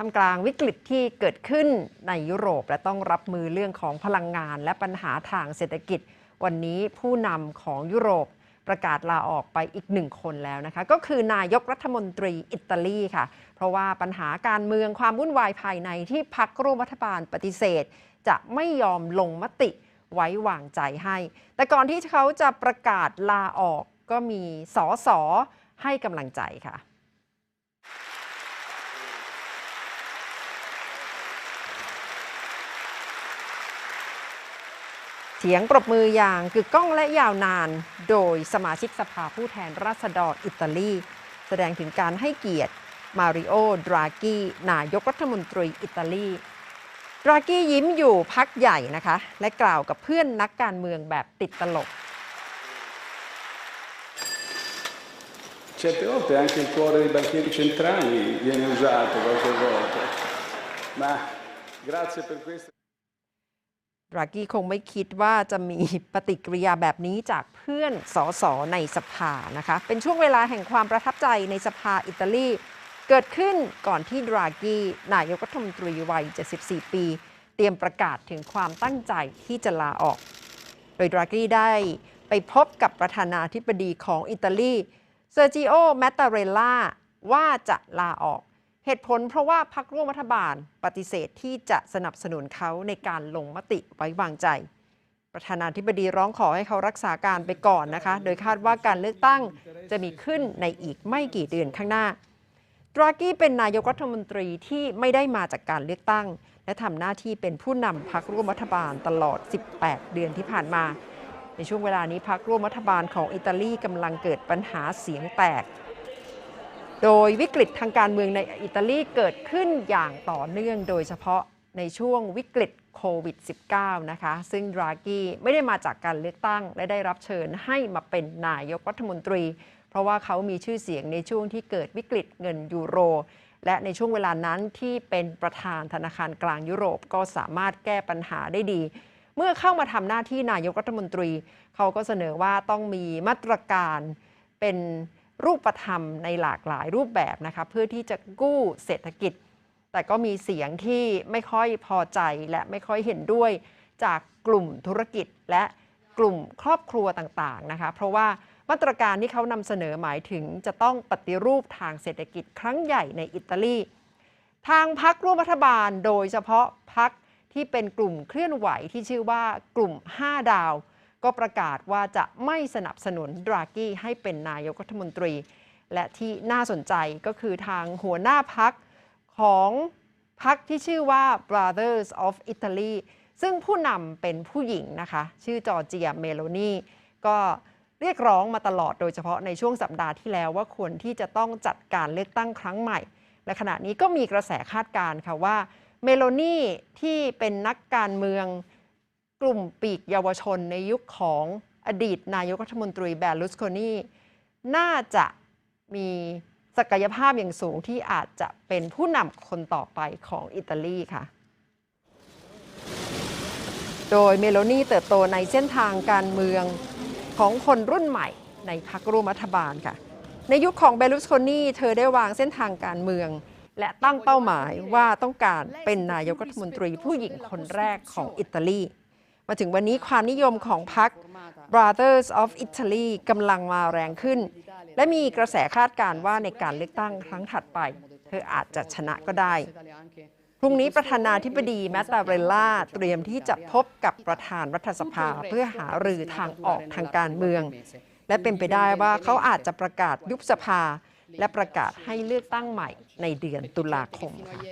ทำกลางวิกฤตที่เกิดขึ้นในยุโรป และต้องรับมือเรื่องของพลังงานและปัญหาทางเศรษฐกิจ วันนี้ผู้นำของยุโรปประกาศลาออกไปอีกหนึ่งคนแล้วนะคะ ก็คือนายกรัฐมนตรีอิตาลีค่ะ เพราะว่าปัญหาการเมืองความวุ่นวายภายในที่พักร่วมรัฐบาลปฏิเสธ จะไม่ยอมลงมติไว้วางใจให้ แต่ก่อนที่เขาจะประกาศลาออกก็มีสอสอให้กำลังใจค่ะ เสียงปรบมืออย่างกึกก้องและยาวนาน โดยสมาชิกสภาผู้แทนราษฎรอิตาลี แสดงถึงการให้เกียรติมาริโอ ดรากีนายกรัฐมนตรีอิตาลี ดรากียิ้มอยู่พักใหญ่นะคะ และกล่าวกับเพื่อนนักการเมืองแบบติดตลก Certe volte anche il cuore dei banchieri centrali viene usato qualche volta. Ma grazie per questo. ดรากี้คงไม่คิดว่าจะมีปฏิกิริยาแบบนี้จากเพื่อนสสในสภานะคะ เป็นช่วงเวลาแห่งความประทับใจในสภาอิตาลี เกิดขึ้นก่อนที่ดรากี้นายกรัฐมนตรีวัย 74 ปี เตรียมประกาศถึงความตั้งใจที่จะลาออก โดยดรากี้ได้ไปพบกับประธานาธิบดีของอิตาลีเซอร์จิโอแมตตาเรลล่าว่าจะลาออก เหตุผลเพราะว่าพรรคร่วมรัฐบาลปฏิเสธที่จะสนับสนุนเขาในการลงมติไว้วางใจ ประธานาธิบดีร้องขอให้เขารักษาการไปก่อนนะคะ โดยคาดว่าการเลือกตั้งจะมีขึ้นในอีกไม่กี่เดือนข้างหน้าดรากี้เป็นนายกรัฐมนตรีที่ไม่ได้มาจากการเลือกตั้ง และทำหน้าที่เป็นผู้นำพรรคร่วมรัฐบาลตลอด 18 เดือนที่ผ่านมาในช่วงเวลานี้พรรคร่วมรัฐบาลของอิตาลีกำลังเกิดปัญหาเสียงแตก โดยวิกฤตทางการเมืองในอิตาลีเกิดขึ้นอย่างต่อเนื่องโดยเฉพาะในช่วงวิกฤตโควิด -19 นะคะ ซึ่งดรากี้ไม่ได้มาจากการเลือกตั้ง และได้รับเชิญให้มาเป็นนายกรัฐมนตรี เพราะว่าเขามีชื่อเสียงในช่วงที่เกิดวิกฤตเงินยูโร และในช่วงเวลานั้นที่เป็นประธานธนาคารกลางยุโรปก็สามารถแก้ปัญหาได้ดี เมื่อเข้ามาทำหน้าที่นายกรัฐมนตรี เขาก็เสนอว่าต้องมีมาตรการเป็น รูปธรรมในหลากหลายรูปแบบนะคะเพื่อที่จะกู้เศรษฐกิจ แต่ก็มีเสียงที่ไม่ค่อยพอใจและไม่ค่อยเห็นด้วยจากกลุ่มธุรกิจและกลุ่มครอบครัวต่างๆนะคะ เพราะว่ามาตรการที่เขานำเสนอหมายถึงจะต้องปฏิรูปทางเศรษฐกิจครั้งใหญ่ในอิตาลีทางพักร่วมรัฐบาลโดยเฉพาะพักที่เป็นกลุ่มเคลื่อนไหวที่ชื่อว่ากลุ่ม 5 ดาว ก็ประกาศว่าจะไม่สนับสนุนดรากี้ให้เป็นนายกรัฐมนตรี และที่น่าสนใจก็คือทางหัวหน้าพักของพักที่ชื่อว่า Brothers of Italy ซึ่งผู้นำเป็นผู้หญิงนะคะ ชื่อจอร์เจียเมโลนีก็เรียกร้องมาตลอดโดยเฉพาะในช่วงสัปดาห์ที่แล้วว่าควรที่จะต้องจัดการเลือกตั้งครั้งใหม่ และขณะนี้ก็มีกระแสคาดการณ์ค่ะว่าเมโลนีที่เป็นนักการเมือง กลุ่มปีกเยาวชนในยุคของอดีตนายกรัฐมนตรีแบร์ลุสโคนีน่าจะมีศักยภาพอย่างสูงที่อาจจะเป็นผู้นำคนต่อไปของอิตาลีค่ะ โดยเมโลนีเติบโตในเส้นทางการเมืองของคนรุ่นใหม่ในพรรคร่วมรัฐบาลค่ะ ในยุคของเบลุสโคนีเธอได้วางเส้นทางการเมือง และตั้งเป้าหมายว่าต้องการเป็นนายกรัฐมนตรีผู้หญิงคนแรกของอิตาลี มาถึงวันนี้ความนิยมของพรรค Brothers of Italy กำลังมาแรงขึ้น และมีกระแสคาดการณ์ว่าในการเลือกตั้งครั้งถัดไป เธออาจจะชนะก็ได้ พรุ่งนี้ประธานาธิบดีแมตตาเรลล่าเตรียมที่จะพบกับประธานรัฐสภาเพื่อหารือทางออกทางการเมือง และเป็นไปได้ว่าเขาอาจจะประกาศยุบสภา และประกาศให้เลือกตั้งใหม่ในเดือนตุลาคมค่ะ